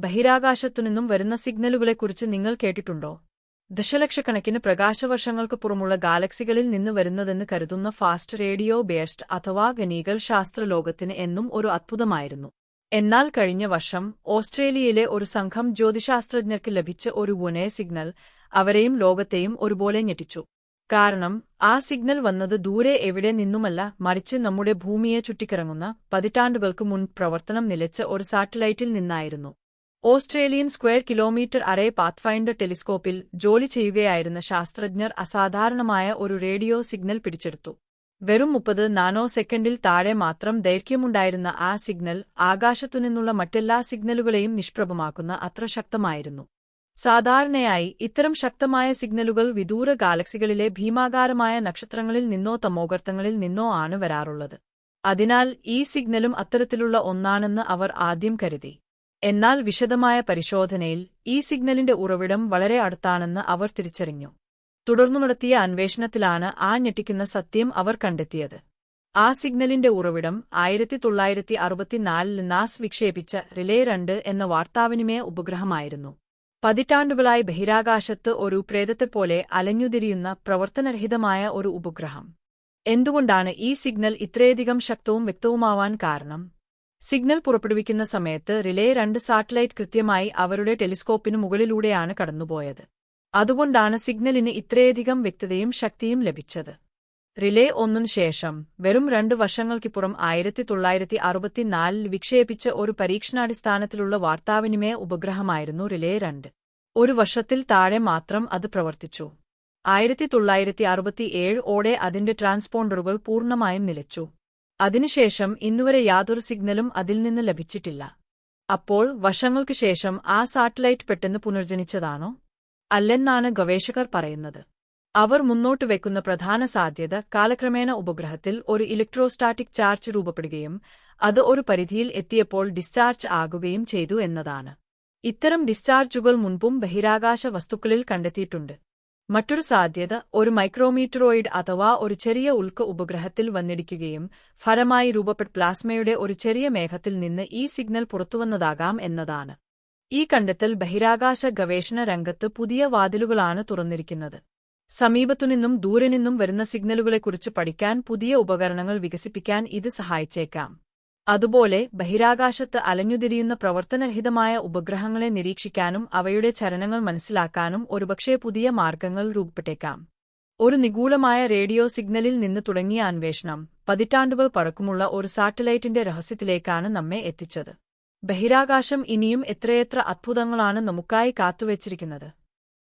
ബഹിരാകാശത്തുനിന്നും വരുന്ന സിഗ്നലുകളെക്കുറിച്ച് നിങ്ങൾ കേട്ടിട്ടുണ്ടോ? ദശലക്ഷക്കണക്കിന് പ്രകാശവർഷങ്ങൾക്ക് പുറമുള്ള ഗാലക്സികളിൽ നിന്ന് വരുന്നതെന്ന് കരുതുന്ന ഫാസ്റ്റ് റേഡിയോ ബേസ്ഡ് അഥവാ ഖനീകൾ ശാസ്ത്രലോകത്തിന് എന്നും ഒരു അത്ഭുതമായിരുന്നു. എന്നാൽ കഴിഞ്ഞ വർഷം ഓസ്ട്രേലിയയിലെ ഒരു സംഘം ജ്യോതിശാസ്ത്രജ്ഞർക്ക് ലഭിച്ച ഒരു ഗുണയ സിഗ്നൽ അവരെയും ലോകത്തെയും ഒരുപോലെ ഞെട്ടിച്ചു. കാരണം ആ സിഗ്നൽ വന്നത് ദൂരെ എവിടെ നിന്നുമല്ല മറിച്ച് നമ്മുടെ ഭൂമിയെ ചുറ്റിക്കറങ്ങുന്ന പതിറ്റാണ്ടുകൾക്ക് മുൻ പ്രവർത്തനം നിലച്ച ഒരു സാറ്റലൈറ്റിൽ നിന്നായിരുന്നു. Australian square kilometre array pathfinder ടെലിസ്കോപ്പിൽ ജോലി ചെയ്യുകയായിരുന്ന ശാസ്ത്രജ്ഞർ അസാധാരണമായ ഒരു റേഡിയോ സിഗ്നൽ പിടിച്ചെടുത്തു. വെറും മുപ്പത് നാനോ സെക്കൻഡിൽ താഴെ മാത്രം ദൈർഘ്യമുണ്ടായിരുന്ന ആ സിഗ്നൽ ആകാശത്തുനിന്നുള്ള മറ്റെല്ലാ സിഗ്നലുകളെയും നിഷ്പ്രഭമാക്കുന്ന അത്ര ശക്തമായിരുന്നു. സാധാരണയായി ഇത്തരം ശക്തമായ സിഗ്നലുകൾ വിദൂര ഗാലക്സികളിലെ ഭീമാകാരമായ നക്ഷത്രങ്ങളിൽ നിന്നോ തമോഗർത്തങ്ങളിൽ നിന്നോ ആണ് വരാറുള്ളത്. അതിനാൽ ഈ സിഗ്നലും അത്തരത്തിലുള്ള ഒന്നാണെന്ന് അവർ ആദ്യം കരുതി. എന്നാൽ വിശദമായ പരിശോധനയിൽ ഈ സിഗ്നലിന്റെ ഉറവിടം വളരെ അടുത്താണെന്ന് അവർ തിരിച്ചറിഞ്ഞു. തുടർന്നു നടത്തിയ അന്വേഷണത്തിലാണ് ആ ഞെട്ടിക്കുന്ന സത്യം അവർ കണ്ടെത്തിയത്. ആ സിഗ്നലിന്റെ ഉറവിടം ആയിരത്തി തൊള്ളായിരത്തി അറുപത്തിനാലിൽ നാസ് വിക്ഷേപിച്ച റിലേ രണ്ട് എന്ന വാർത്താവിനിമയ ഉപഗ്രഹമായിരുന്നു. പതിറ്റാണ്ടുകളായി ബഹിരാകാശത്ത് ഒരു പ്രേതത്തെപ്പോലെ അലഞ്ഞുതിരിയുന്ന പ്രവർത്തനരഹിതമായ ഒരു ഉപഗ്രഹം. എന്തുകൊണ്ടാണ് ഈ സിഗ്നൽ ഇത്രയധികം ശക്തവും വ്യക്തവുമാവാൻ കാരണം? സിഗ്നൽ പുറപ്പെടുവിക്കുന്ന സമയത്ത് റിലേ രണ്ട് സാറ്റലൈറ്റ് കൃത്യമായി അവരുടെ ടെലിസ്കോപ്പിന് മുകളിലൂടെയാണ് കടന്നുപോയത്. അതുകൊണ്ടാണ് സിഗ്നലിന് ഇത്രയധികം വ്യക്തതയും ശക്തിയും ലഭിച്ചത്. റിലേ ഒന്നിനു ശേഷം വെറും രണ്ട് വർഷങ്ങൾക്കിപ്പുറം ആയിരത്തി തൊള്ളായിരത്തി അറുപത്തിനാലിൽ വിക്ഷേപിച്ച ഒരു പരീക്ഷണാടിസ്ഥാനത്തിലുള്ള വാർത്താവിനിമയ ഉപഗ്രഹമായിരുന്നു റിലേ രണ്ട്. ഒരു വർഷത്തിൽ താഴെ മാത്രം അത് പ്രവർത്തിച്ചു. ആയിരത്തി തൊള്ളായിരത്തി അറുപത്തിയേഴ് ഓടെ അതിന്റെ ട്രാൻസ്പോണ്ടറുകൾ പൂർണമായും നിലച്ചു. അതിനുശേഷം ഇന്നുവരെ യാതൊരു സിഗ്നലും അതിൽ നിന്ന് ലഭിച്ചിട്ടില്ല. അപ്പോൾ വർഷങ്ങൾക്കു ശേഷം ആ സാറ്റലൈറ്റ് പെട്ടെന്ന് പുനർജനിച്ചതാണോ? അല്ലെന്നാണ് ഗവേഷകർ പറയുന്നത്. അവർ മുന്നോട്ട് വെക്കുന്ന പ്രധാന സാധ്യത കാലക്രമേണ ഉപഗ്രഹത്തിൽ ഒരു ഇലക്ട്രോസ്റ്റാറ്റിക് ചാർജ് രൂപപ്പെടുകയും അത് ഒരു പരിധിയിൽ എത്തിയപ്പോൾ ഡിസ്ചാർജ് ആകുകയും ചെയ്തു എന്നതാണ്. ഇത്തരം ഡിസ്ചാർജുകൾ മുൻപും ബഹിരാകാശ വസ്തുക്കളിൽ കണ്ടെത്തിയിട്ടുണ്ട്. മറ്റൊരു സാധ്യത ഒരു മൈക്രോമീറ്ററോയിഡ് അഥവാ ഒരു ചെറിയ ഉൽക്ക ഉപഗ്രഹത്തിൽ വന്നിടിക്കുകയും ഫലമായി രൂപപ്പെട്ട പ്ലാസ്മയുടെ ഒരു ചെറിയ മേഘത്തിൽ നിന്ന് ഈ സിഗ്നൽ പുറത്തുവന്നതാകാം എന്നതാണ്. ഈ കണ്ടെത്തൽ ബഹിരാകാശ ഗവേഷണ രംഗത്ത് പുതിയ വാതിലുകളാണ് തുറന്നിരിക്കുന്നത്. സമീപത്തുനിന്നും ദൂരെ നിന്നും വരുന്ന സിഗ്നലുകളെക്കുറിച്ച് പഠിക്കാൻ പുതിയ ഉപകരണങ്ങൾ വികസിപ്പിക്കാൻ ഇത് സഹായിച്ചേക്കാം. അതുപോലെ ബഹിരാകാശത്ത് അലഞ്ഞുതിരിയുന്ന പ്രവർത്തനരഹിതമായ ഉപഗ്രഹങ്ങളെ നിരീക്ഷിക്കാനും അവയുടെ ചലനങ്ങൾ മനസ്സിലാക്കാനും ഒരുപക്ഷേ പുതിയ മാർഗങ്ങൾ രൂപപ്പെട്ടേക്കാം. ഒരു നിഗൂഢമായ റേഡിയോ സിഗ്നലിൽ നിന്ന് തുടങ്ങിയ അന്വേഷണം പതിറ്റാണ്ടുകൾ പഴക്കമുള്ള ഒരു സാറ്റലൈറ്റിന്റെ രഹസ്യത്തിലേക്കാണ് നമ്മെ എത്തിച്ചത്. ബഹിരാകാശം ഇനിയും എത്രയെത്ര അത്ഭുതങ്ങളാണ് നമുക്കായി കാത്തുവച്ചിരിക്കുന്നത്.